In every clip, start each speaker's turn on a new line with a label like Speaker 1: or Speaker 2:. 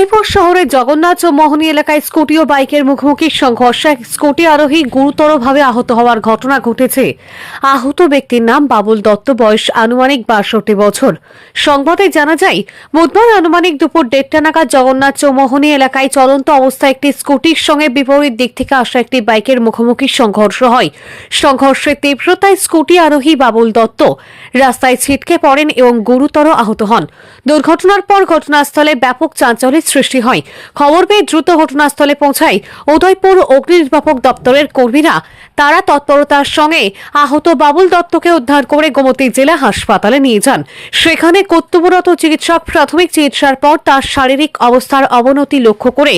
Speaker 1: উদয়পুর শহরের জগন্নাথ ও মোহনী এলাকায় স্কুটি ও বাইকের মুখোমুখি সংঘর্ষে এক স্কুটি আরোহী গুরুতরভাবে আহত হওয়ার ঘটনা ঘটেছে। আহত ব্যক্তির নাম বাবুল দত্ত, বয়স আনুমানিক বাষট্টি বছর। সংবাদে জানা যায়, বুধবার আনুমানিক দুপুর দেড়টা নাগাদ জগন্নাথ চৌমোহনী এলাকায় চলন্ত অবস্থায় একটি স্কুটির সঙ্গে বিপরীত দিক থেকে আসা একটি বাইকের মুখোমুখি সংঘর্ষ হয়। সংঘর্ষের তীব্রতায় স্কুটি আরোহী বাবুল দত্ত রাস্তায় ছিটকে পড়েন এবং গুরুতর আহত হন। দুর্ঘটনার পর ঘটনাস্থলে ব্যাপক চাঞ্চল্যের সৃষ্টি হয়। খবর পেয়ে দ্রুত ঘটনাস্থলে পৌঁছায় উদয়পুর অগ্নি নির্বাপক দপ্তরের কর্মীরা। তারা তৎপরতার সঙ্গে আহত বাবুল দত্তকে উদ্ধার করে গোমতী জেলা হাসপাতালে নিয়ে যান। সেখানে কর্তব্যরত চিকিৎসক প্রাথমিক চিকিৎসার পর তার শারীরিক অবস্থার অবনতি লক্ষ্য করে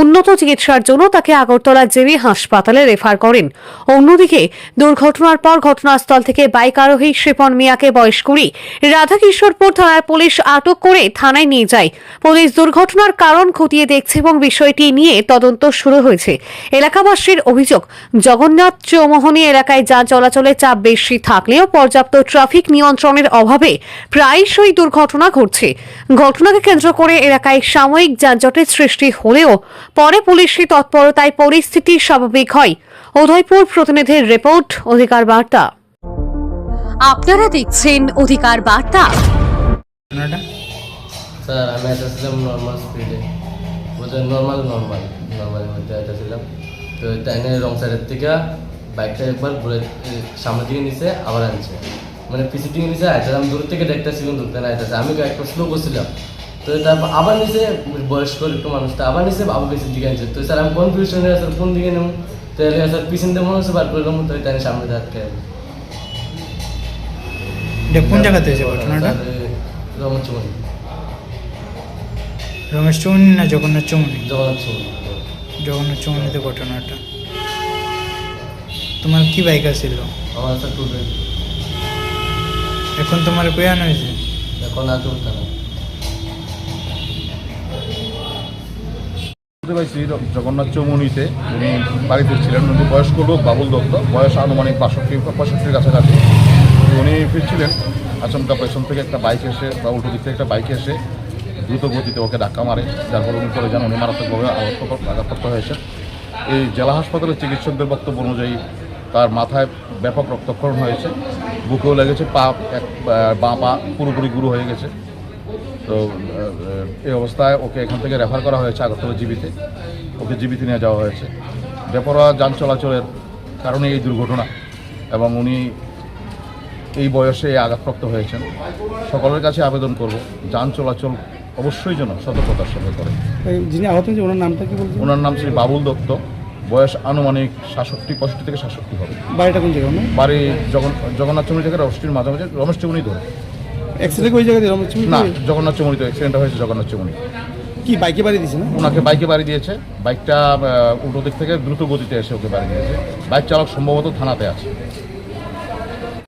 Speaker 1: উন্নত চিকিৎসার জন্য তাকে আগরতলা জেবি হাসপাতালে রেফার করেন। অন্যদিকে, দুর্ঘটনার পর ঘটনাস্থল থেকে বাইক আরোহী শিপন মিয়াকে বয়স কুড়ি। রাধাকিশোরপুর থানার পুলিশ আটক করে থানায় নিয়ে যায়। পুলিশ দুর্ঘটনার কারণ খতিয়ে দেখছে এবং বিষয়টি নিয়ে তদন্ত শুরু হয়েছে। এলাকাবাসীর অভিযোগ জগন্নাথ চৌমোহনী এলাকায় যান চলাচলের চাপ বেশি থাকলেও পর্যাপ্ত ট্রাফিক নিয়ন্ত্রণের অভাবে প্রায়শই দুর্ঘটনা ঘটছে। ঘটনাকে কেন্দ্র করে এলাকায় সাময়িক যানজটের সৃষ্টি হলেও পরে পুলিশি তৎপরতায় পরিস্থিতি স্বাভাবিক হয়। উদয়পুর প্রতিনিধির রিপোর্ট অধিকার বার্তা। আপনারা দেখছেন অধিকার বার্তা।
Speaker 2: স্যার আমি আসছিলাম নর্মাল স্পিডে বলতে নর্মাল নর্মাল নর্মালের মধ্যে আসছিলাম তো তাইনে রং সাইডের থেকে বাইকটা একবার ঘুরে সামনের দিকে নিচে আবার আনছে। মানে পিছের দিকে নিচে আইতে আমি দূর থেকে দেখতেছি কিন্তু আইতেছে। আমি একটু স্লো করছিলাম। তো তারপর আবার নিচে বয়স্ক একটু মানুষটা আবার নিচে আবার পিছের দিকে আনছে। তো স্যার আমি কনফিউশন হয়ে স্যার কোন দিকে নেব তো স্যার পিছন দিয়ে মনে হচ্ছে বার করলাম তো তাই সামনে
Speaker 3: এটা কোন জায়গাতে হয়েছে ঘটনাটা?
Speaker 2: রমন চৌমনি
Speaker 3: রমেশ চৌমনি না জগন্নাথ চৌমনি।
Speaker 2: জগন্নাথ চৌমনি।
Speaker 3: জগন্নাথ চৌমনিতে ঘটনাটা তোমার কি বাইক আছিল?
Speaker 2: আমার
Speaker 3: এখন তোমার কই আনা হয়েছে
Speaker 2: এখন আর চলতে না।
Speaker 4: বুঝতে পারছি জগন্নাথ চৌমুনিতে উনি বাড়িতে ছিলেন উনি বয়স্ক লোক বাবুল দত্ত। বয়স আনুমানিক বাষট্টি পঁয়ষট্টির কাছাকাছি। উনি ফিরছিলেন আচমকা পেছন থেকে একটা বাইক এসে বা উল্টো দিক থেকে একটা বাইক এসে দ্রুত গতিতে ওকে ধাক্কা মারে, যার ফলে উনি পরে যান উনি মারাত্মকভাবে আঘাত আঘাতপ্রাপ্ত হয়েছে। এই জেলা হাসপাতালের চিকিৎসকদের বক্তব্য অনুযায়ী তার মাথায় ব্যাপক রক্তক্ষরণ হয়েছে। বুকেও লেগেছে পা, এক বাঁ পা পুরোপুরি গুরু হয়ে গেছে। তো এই অবস্থায় ওকে এখান থেকে রেফার করা হয়েছে আগরতলা জীবিতে। ওকে জীবিতে নিয়ে যাওয়া হয়েছে। বেপরোয়া যান চলাচলের কারণে এই দুর্ঘটনা এবং উনি এই বয়সে আঘাতপ্রাপ্ত হয়েছেন। সকলের কাছে আবেদন করব, যান চলাচল অবশ্যই যেন সতর্কতার সাথে করে।
Speaker 5: যিনি আহত হয়েছে ওনার নামটা কি বলছেন?
Speaker 4: ওনার নাম শ্রী বাবুল দত্ত। বয়স আনুমানিক সাতষট্টি পঁয়ষট্টি থেকে সাতষট্টি হবে।
Speaker 5: বাড়িটা কোন জায়গায় ওনার
Speaker 4: বাড়ি জগন জগন্নাথ চৌমনি থেকে রমেশটির মাঝামাঝি। রমেশ চৌমনি ধরে।
Speaker 5: অ্যাক্সিডেন্ট ওই জায়গায় রমেশ
Speaker 4: না জগন্নাথ চৌমনি তো অ্যাক্সিডেন্টটা হয়েছে জগন্নাথ চৌমনি
Speaker 5: কি বাইকে বাড়ি দিছে না?
Speaker 4: ওনাকে বাইকে বাড়ি দিয়েছে। বাইকটা উল্টো দিক থেকে দ্রুত গতিতে এসে ওকে বাড়ি দিয়েছে বাইক চালক সম্ভবত থানাতে আছে।